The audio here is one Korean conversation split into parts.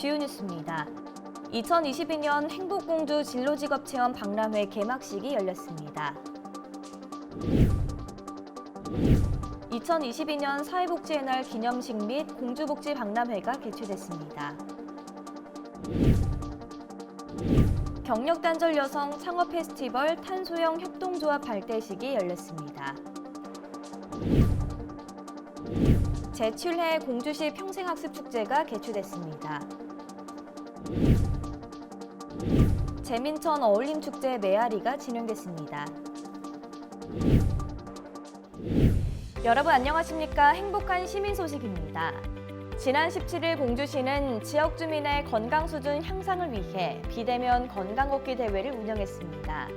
주요 뉴스입니다. 2022년 행복공주 진로직업 체험 박람회 개막식이 열렸습니다. 2022년 사회복지의 날 기념식 및 공주복지 박람회가 개최됐습니다. 경력단절 여성 창업 페스티벌 탄소형 협동조합 발대식이 열렸습니다. 제7회 공주시 평생학습 축제가 개최됐습니다. 재민천 어울림 축제 메아리가 진행됐습니다. 여러분 안녕하십니까? 행복한 시민 소식입니다. 지난 17일 공주시는 지역 주민의 건강 수준 향상을 위해 비대면 건강 걷기 대회를 운영했습니다.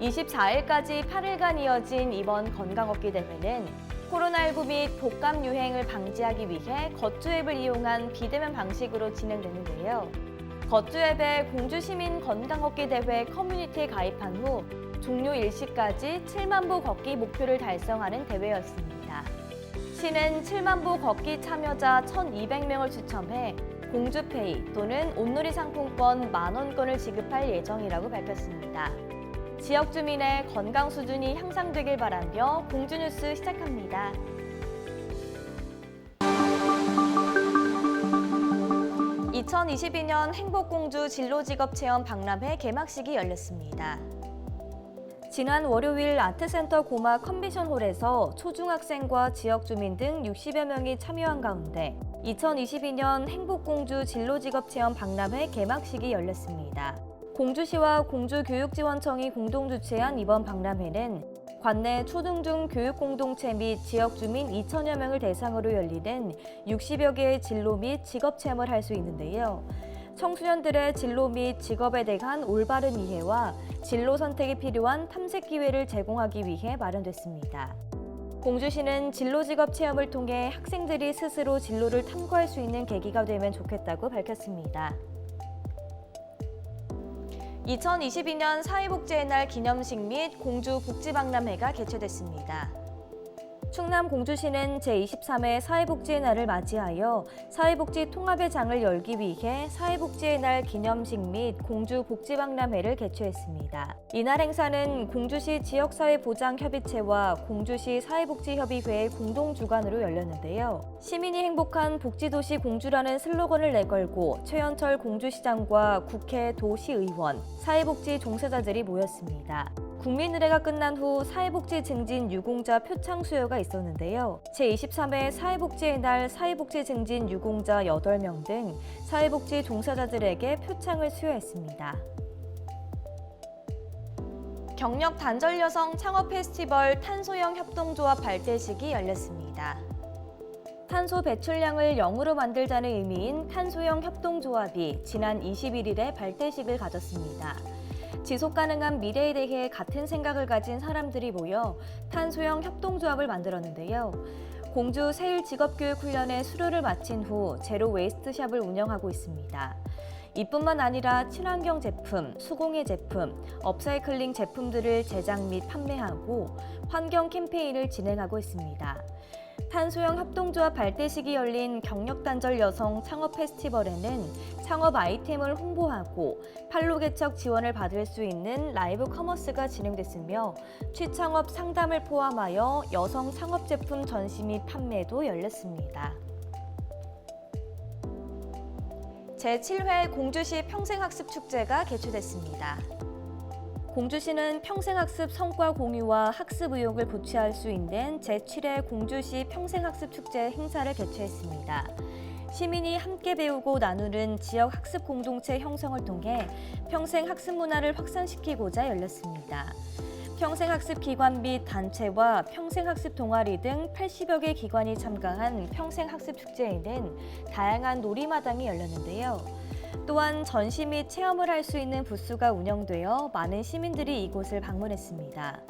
24일까지 8일간 이어진 이번 건강 걷기 대회는 코로나19 및 독감 유행을 방지하기 위해 걷주 앱을 이용한 비대면 방식으로 진행되는데요. 걷주 앱의 공주시민 건강 걷기 대회 커뮤니티에 가입한 후 종료 일시까지 7만 보 걷기 목표를 달성하는 대회였습니다. 시는 7만 보 걷기 참여자 1,200명을 추첨해 공주페이 또는 온누리 상품권 만 원권을 지급할 예정이라고 밝혔습니다. 지역 주민의 건강 수준이 향상되길 바라며 공주 뉴스 시작합니다. 2022년 행복공주 진로직업체험 박람회 개막식이 열렸습니다. 지난 월요일 아트센터 고마 컨벤션홀에서 초중학생과 지역 주민 등 60여 명이 참여한 가운데 2022년 행복공주 진로직업체험 박람회 개막식이 열렸습니다. 공주시와 공주교육지원청이 공동 주최한 이번 박람회는 관내 초등중 교육 공동체 및 지역 주민 2천여 명을 대상으로 열리는 60여 개의 진로 및 직업 체험을 할 수 있는데요. 청소년들의 진로 및 직업에 대한 올바른 이해와 진로 선택에 필요한 탐색 기회를 제공하기 위해 마련됐습니다. 공주시는 진로 직업 체험을 통해 학생들이 스스로 진로를 탐구할 수 있는 계기가 되면 좋겠다고 밝혔습니다. 2022년 사회복지의 날 기념식 및 공주 복지박람회가 개최됐습니다. 충남 공주시는 제23회 사회복지의 날을 맞이하여 사회복지 통합의 장을 열기 위해 사회복지의 날 기념식 및 공주 복지박람회를 개최했습니다. 이날 행사는 공주시 지역사회보장협의체와 공주시 사회복지협의회의 공동 주관으로 열렸는데요. 시민이 행복한 복지도시 공주라는 슬로건을 내걸고 최현철 공주시장과 국회 도시의원, 사회복지 종사자들이 모였습니다. 국민의례가 끝난 후 사회복지 증진 유공자 표창 수여가 있었는데요. 제23회 사회복지의 날 사회복지 증진 유공자 8명 등 사회복지 종사자들에게 표창을 수여했습니다. 경력 단절 여성 창업 페스티벌 탄소형 협동조합 발대식이 열렸습니다. 탄소 배출량을 0으로 만들자는 의미인 탄소형 협동조합이 지난 21일에 발대식을 가졌습니다. 지속 가능한 미래에 대해 같은 생각을 가진 사람들이 모여 탄소형 협동조합을 만들었는데요. 공주 세일 직업교육 훈련의 수료를 마친 후 제로 웨이스트 샵을 운영하고 있습니다. 이뿐만 아니라 친환경 제품, 수공예 제품, 업사이클링 제품들을 제작 및 판매하고 환경 캠페인을 진행하고 있습니다. 탄소형 협동조합 발대식이 열린 경력단절 여성 창업 페스티벌에는 창업 아이템을 홍보하고 판로 개척 지원을 받을 수 있는 라이브 커머스가 진행됐으며 취창업 상담을 포함하여 여성 창업 제품 전시 및 판매도 열렸습니다. 제7회 공주시 평생학습 축제가 개최됐습니다. 공주시는 평생학습 성과 공유와 학습 의욕을 고취할 수 있는 제7회 공주시 평생학습 축제 행사를 개최했습니다. 시민이 함께 배우고 나누는 지역 학습 공동체 형성을 통해 평생 학습 문화를 확산시키고자 열렸습니다. 평생학습 기관 및 단체와 평생학습 동아리 등 80여 개 기관이 참가한 평생학습 축제에는 다양한 놀이마당이 열렸는데요. 또한 전시 및 체험을 할 수 있는 부스가 운영되어 많은 시민들이 이곳을 방문했습니다.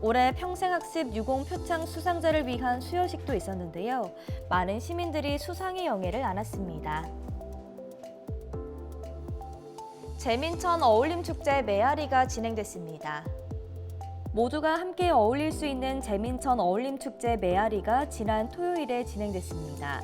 올해 평생학습 유공 표창 수상자를 위한 수여식도 있었는데요. 많은 시민들이 수상의 영예를 안았습니다. 재민천 어울림 축제 메아리가 진행됐습니다. 모두가 함께 어울릴 수 있는 재민천 어울림 축제 메아리가 지난 토요일에 진행됐습니다.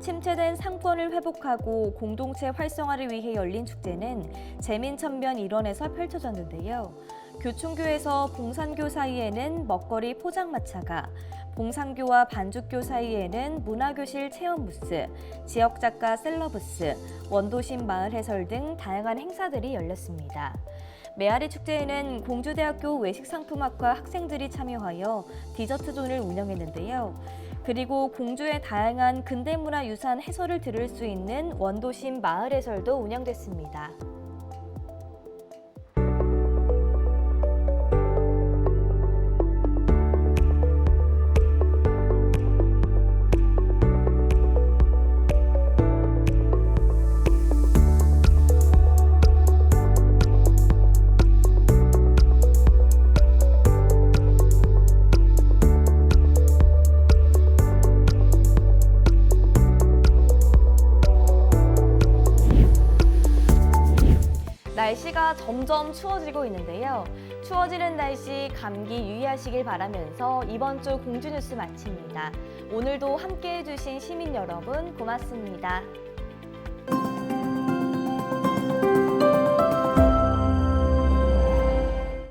침체된 상권을 회복하고 공동체 활성화를 위해 열린 축제는 재민천면 일원에서 펼쳐졌는데요. 교충교에서 봉산교 사이에는 먹거리 포장마차가, 봉산교와 반죽교 사이에는 문화교실 체험 부스, 지역 작가 셀러부스, 원도심 마을 해설 등 다양한 행사들이 열렸습니다. 메아리 축제에는 공주대학교 외식상품학과 학생들이 참여하여 디저트존을 운영했는데요. 그리고 공주의 다양한 근대문화 유산 해설을 들을 수 있는 원도심 마을 해설도 운영됐습니다. 점점 추워지고 있는데요. 추워지는 날씨 감기 유의하시길 바라면서 이번 주 공주 뉴스 마칩니다. 오늘도 함께 해주신 시민 여러분 고맙습니다.